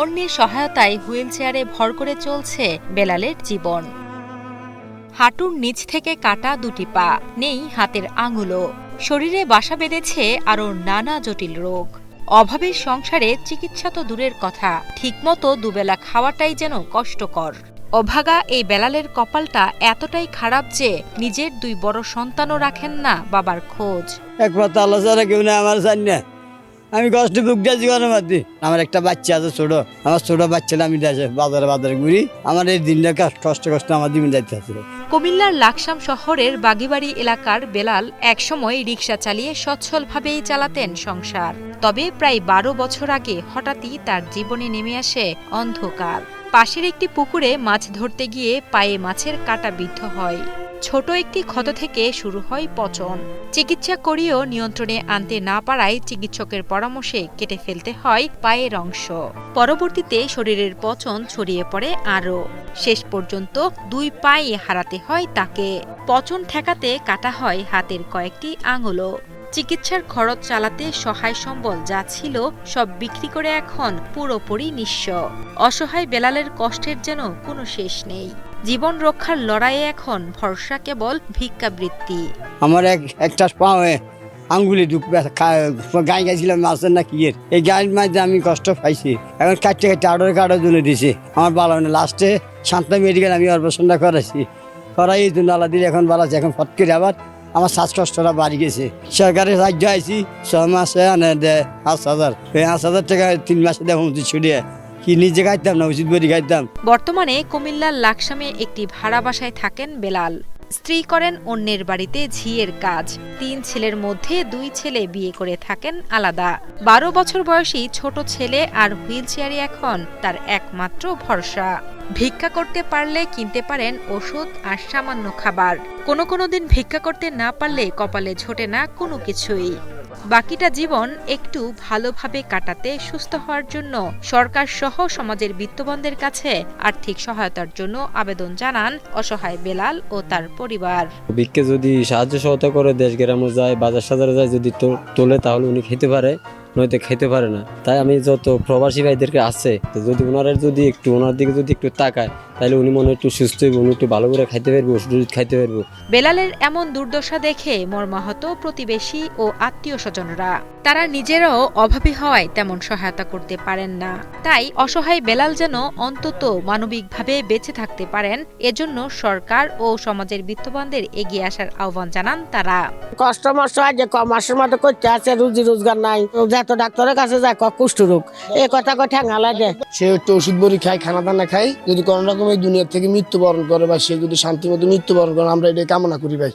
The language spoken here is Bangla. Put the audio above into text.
অন্যের সহায়তায় হুইল চেয়ারে ভর করে চলছে বেলালের জীবন। হাঁটুর নিচ থেকে কাটা দুটি পা নেই হাতের আঙুলও শরীরে বাসা বেঁধেছে আরও নানা জটিল রোগ। অভাবের সংসারে চিকিৎসা তো দূরের কথা, ঠিকমতো দুবেলা খাওয়াটাই যেন কষ্টকর। অভাগা এই বেলালের কপালটা এতটাই খারাপ যে নিজের দুই বড় সন্তানও রাখেন না বাবার খোঁজ। একমাত্র আল্লাহ ছাড়া কেউ না আমার জানি না। আমি কষ্ট বুকটা জীবনের মধ্যে। আমার একটা বাচ্চা আছে ছোট। আমার ছোট বাচ্চাটা আমি দেশে বাজারে বাজারে ঘুরি। আমার এই দিনটা কষ্ট কষ্ট আমার জীবন যাইতে আছে। কুমিল্লার লাকসাম শহরের বাগিবাড়ি এলাকার বেলাল একসময় রিক্সা চালিয়ে সচ্ছলভাবেই চালাতেন সংসার। তবে প্রায় বারো বছর আগে হঠাৎই তার জীবনে নেমে আসে অন্ধকার। পাশের একটি পুকুরে মাছ ধরতে গিয়ে পায়ে মাছের কাটা বিদ্ধ হয়। ছোট একটি ক্ষত থেকে শুরু হয় পচন। চিকিৎসা করিয়েও নিয়ন্ত্রণে আনতে না পারায় চিকিৎসকের পরামর্শে কেটে ফেলতে হয় পায়ের অংশ। পরবর্তীতে শরীরের পচন ছড়িয়ে পড়ে আরও। শেষ পর্যন্ত দুই পায়ে হারাতে হয় তাকে। পচন ঠেকাতে কাটা হয় হাতের কয়েকটি আঙুলও। চিকিৎসার খরচ চালাতে সহায় সম্বল যা ছিল সব বিক্রি করে এখন পুরোপুরি নিঃস্ব। অসহায় বেলালের কষ্টের যেন কোনো শেষ নেই। জীবন রক্ষার লড়াইয়ে এখন ভরসা কেবল ভিক্ষাবৃত্তি। আমার এক, একটা পাওয়ে আঙ্গুলি ঢুক গাই গেছিলাম মাছের না কি এর? এই গায়ের মাঝে আমি কষ্ট পাইছি। এখন কাটতে কাটতে আডর কাটার জন্য দিছে। আমার ভালো হয় না লাস্টে শান্তা মেডিকেল আমি অপারেশনটা করাইছি। করাই এই জন্য আল্লাহ দিলে এখন ভালো আছে, এখন ফট করে আবার আমার শ্বাসকষ্টটা বাড়ি গেছে। সরকারের সাহায্য আইছি ছ মাসে আনে দেয় পাঁচ হাজার। পাঁচ হাজার টাকা তিন মাসে দেয় উচিত ছুটিয়ে। কি নিজে না, উচিত বর্তমানে কুমিল্লার লাকসামে একটি ভাড়া বাসায় থাকেন বেলাল। স্ত্রী করেন অন্যের বাড়িতে ঝিয়ের কাজ। তিন ছেলের মধ্যে দুই ছেলে বিয়ে করে থাকেন আলাদা। বারো বছর বয়সী ছোট ছেলে আর হুইল চেয়ারই এখন তার একমাত্র ভরসা। ভিক্ষা করতে পারলে কিনতে পারেন ওষুধ আর সামান্য খাবার। কোনো কোনো দিন ভিক্ষা করতে না পারলে কপালে ঝোটে না কোনো কিছুই। বাকিটা জীবন একটু ভালোভাবে কাটাতে সুস্থ হওয়ার জন্য সরকার সহ সমাজের বিত্তবানদের কাছে আর্থিক সহায়তার জন্য আবেদন জানান অসহায় বেলাল ও তার পরিবার। ভিক্ষে যদি সাহায্য সহায়তা করে দেশ গ্রামে যায়, বাজার সাজারে যায়, যদি তোলে তাহলে উনি খেতে পারে, নয়তো খেতে পারে না। তাই আমি যত প্রবাসী ভাইদেরকে আছে যদি ওনারা যদি একটু ওনার দিকে যদি একটু তাকায় তাহলে উনি মনে একটু সুস্থ হইব উনি একটু ভালো করে খাইতে পারব ওষুধ খাইতে পারব। বেলালের এমন দুর্দশা দেখে মর্মাহত প্রতিবেশী ও আত্মীয় স্বজনরা। তারা নিজেরাও অভাবী হওয়ায় তেমন সহায়তা করতে পারেন না। তাই অসহায় বেলাল যেন অন্তত মানবিকভাবে বেঁচে থাকতে পারেন এজন্য সরকার ও সমাজের বিত্তবানদের এগিয়ে আসার আহ্বান জানান তারা। কষ্ট মষ্ট হয় যে মাসের মতো করতে আছে রুজি রোজগার নাই যত ডাক্তারের কাছে যায় ক কুষ্ঠ রোগ এ কথা কথা ঠ্যাঙ্গা লাগে সে একটু ওষুধ বড়ি খায় খানা দানা খায় যদি কোনো রকম এই দুনিয়া থেকে মৃত্যুবরণ করে বা সে যদি শান্তি মতো মৃত্যুবরণ করে, আমরা এটাই কামনা করি ভাই।